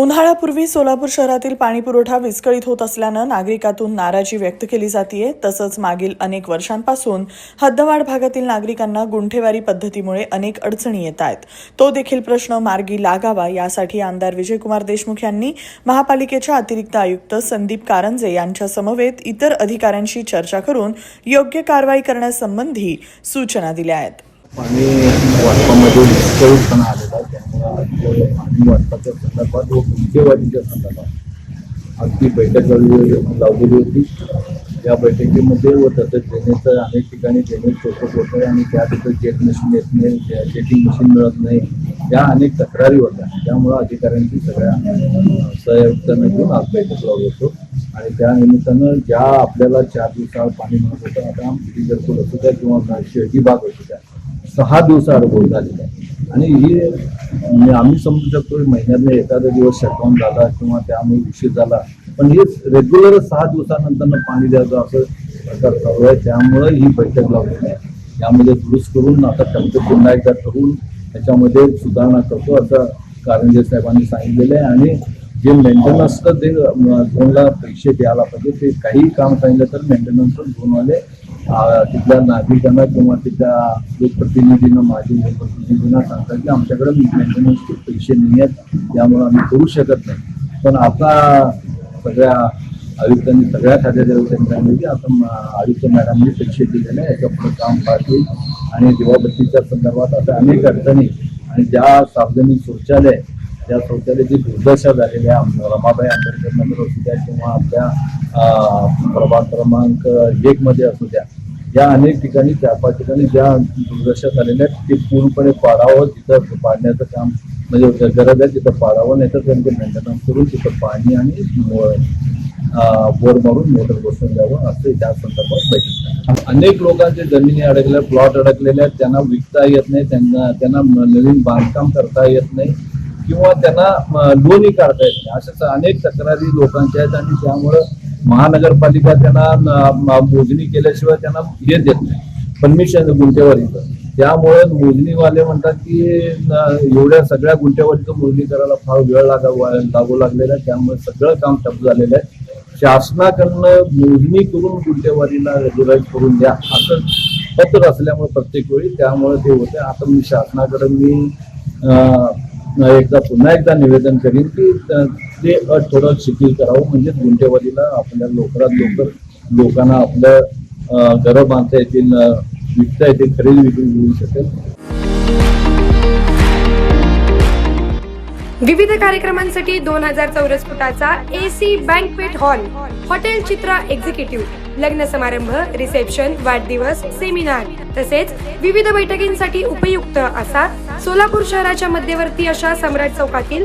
उन्हाळ्यापूर्वी सोलापूर शहरातील पाणीपुरवठा विस्कळीत होत असल्यानं नागरिकातून नाराजी व्यक्त केली जातीये. तसंच मागील अनेक वर्षांपासून हद्दवाढ भागातील नागरिकांना गुंठेवारी पद्धतीमुळे अनेक अडचणी येत आहेत. तो देखील प्रश्न मार्गी लागावा यासाठी आमदार विजयकुमार देशमुख यांनी महापालिकेच्या अतिरिक्त आयुक्त संदीप कारंजे यांच्या समवेत इतर अधिकाऱ्यांशी चर्चा करून योग्य कारवाई करण्यासंबंधी सूचना दिल्या आहेत. पाणी वाटपाच्या संदर्भात व गुंठेवारीच्या संदर्भात अगदी बैठक लावलेली होती. या बैठकीमध्ये व तसंच ड्रेनेजचं अनेक ठिकाणी ड्रेनेज होत आहे आणि त्या तिथं जेट मशीन येत नाही जेटिंग मशीन मिळत नाही. या अनेक तक्रारी होत्या. त्यामुळं अधिकाऱ्यांची सगळ्या सहयुक्तांना घेऊन आज बैठक लावली होतो. आणि त्या निमित्तानं ज्या आपल्याला चार दिवसावर पाणी मिळत होतं आता आमची असू द्या किंवा शेळकी बाग असू द्या सहा दिवस गोल झालेला आहे. आणि हे म्हणजे आम्ही समजू शकतो की महिन्यातनं एखादा दिवस शटडाऊन झाला किंवा त्यामुळे उशीर झाला. पण हे रेग्युलर सहा दिवसानंतर पाणी द्यायचं असं प्रकार चालू आहे. त्यामुळे ही बैठक लावलेली आहे यामध्ये दुरुस्त करून आता टप्पे पुन्हा एकदा ठरवून त्याच्यामध्ये सुधारणा करतो असं कारंजे साहेबांनी सांगितलेलं आहे. आणि जे मेंटेनन्सचं ते झोनला पैसे द्यायला पाहिजे ते काही काम सांगितलं तर मेंटेनन्सचं झोनवाले तिथल्या नागरिकांना किंवा तिथल्या लोकप्रतिनिधींना माझी लोकप्रतिनिधींना सांगतात की आमच्याकडे मेंटेनन्सचे पैसे नाही आहेत त्यामुळे आम्ही करू शकत नाही. पण आता सगळ्या आयुक्तांनी सगळ्या खात्याच्या सांगितलं की आता आयुक्त मॅडमने पैसे दिलेले आहे याच्यापुढे काम पाहतील. आणि दिवाबत्तीच्या संदर्भात आता अनेक अडचणी आणि ज्या सार्वजनिक शौचालय त्या शौचालयाची दुर्दशा झालेली आहे आम- रमाबाई आंबेडकर नगर असू द्या किंवा आपल्या प्रभाग क्रमांक एक मध्ये असू द्या या अनेक ठिकाणी चार पाच ठिकाणी ज्या दुर्दशा झालेल्या आहेत ते पूर्णपणे पाडावं तिथं पाडण्याचं काम म्हणजे गरज आहे तिथं पाडावं नाही तर त्यांचं मेंटेनन्स करून तिथं पाणी आणि बोर मारून मोटर बसून द्यावं असं त्या संदर्भात बैठक अनेक लोकांचे जमिनी अडकल्या प्लॉट अडकलेले आहेत त्यांना विकता येत नाही त्यांना त्यांना नवीन बांधकाम करता येत नाही किंवा त्यांना लोनही काढता येत नाही. अशा अनेक तक्रारी लोकांच्या आहेत आणि त्यामुळं महानगरपालिका त्यांना मोजणी केल्याशिवाय त्यांना हे देत नाही. परमिशन गुंठेवारीचं त्यामुळे मोजणीवाले म्हणतात की एवढ्या सगळ्या गुंतेवारीचं मोजणी करायला फार वेळ लागा लागू लागलेला आहे. त्यामुळे सगळं काम ठप्प झालेलं आहे. शासनाकडनं मोजणी करून गुंतेवारीला रेग्युलाइज करून द्या असं पत्र असल्यामुळे प्रत्येक वेळी. त्यामुळे ते होते आता मी शासनाकडे मी एकदा पुन्हा एकदा निवेदन करीन की ते अट थोडं शिथिल करावं. म्हणजे गुंठेवारीला आपल्या लवकरात लवकर लोकांना आपलं घरं बांधता येतील विकता येतील खरेदी विक्री होऊ शकेल. विविध कार्यक्रमांसाठी दोन हजार चौरस फुटाचा AC banquet hall hotel Chitra executive लग्न समारंभ रिसेप्शन वाढदिवस सेमिनार तसेच विविध बैठकींसाठी उपयुक्त असा सोलापूर शहराच्या मध्यवर्ती अशा सम्राट चौकातील